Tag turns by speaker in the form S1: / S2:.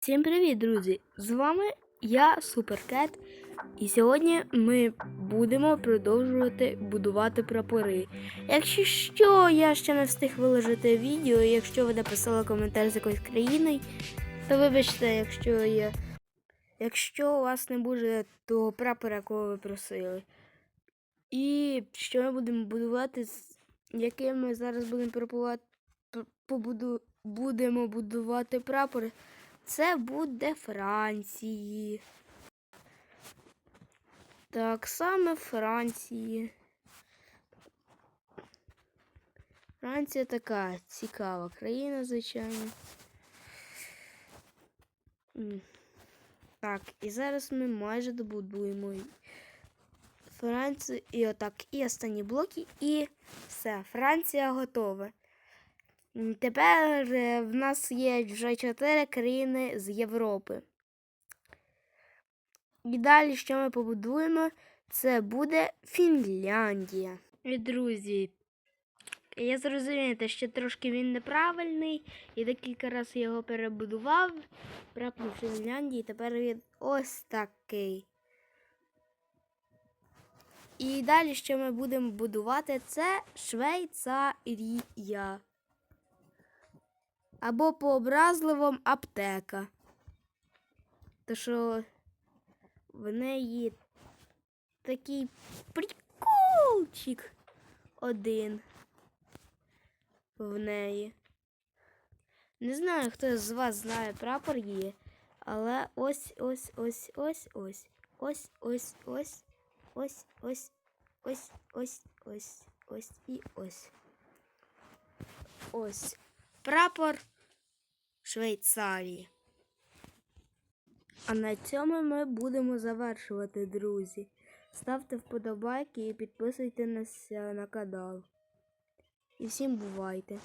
S1: Всім привіт, друзі! З вами я, Суперкет, і сьогодні ми будемо продовжувати будувати прапори. Якщо що, я ще не встиг виложити відео, якщо ви написали коментар з якоюсь країною, то вибачте, якщо я. Якщо у вас не буде того прапора, якого ви просили. І що ми будемо будувати, яким ми зараз будемо побуду, будемо будувати прапори. Це буде Франції. Так, саме Франції. Франція така цікава країна, звичайно. Так, і зараз ми майже добудуємо Францію і отак, і останні блоки, і все, Франція готова. Тепер е, в нас є вже чотири країни з Європи. І далі, що ми побудуємо, це буде Фінляндія. І друзі, я зрозумію, що трошки він неправильний, і декілька разів його перебудував. Прапор Фінляндії, тепер він ось такий. І далі, що ми будемо будувати, це Швейцарія. Або по образливому аптека. То що в неї такий приколчик один в неї. Не знаю, хто з вас знає прапор є, але ось ось ось ось ось ось ось ось ось ось ось ось ось ось і ось. Ось прапор Швейцарії. А на цьому ми будемо завершувати, друзі. Ставте вподобайки і підписуйтесь на канал. І всім бувайте!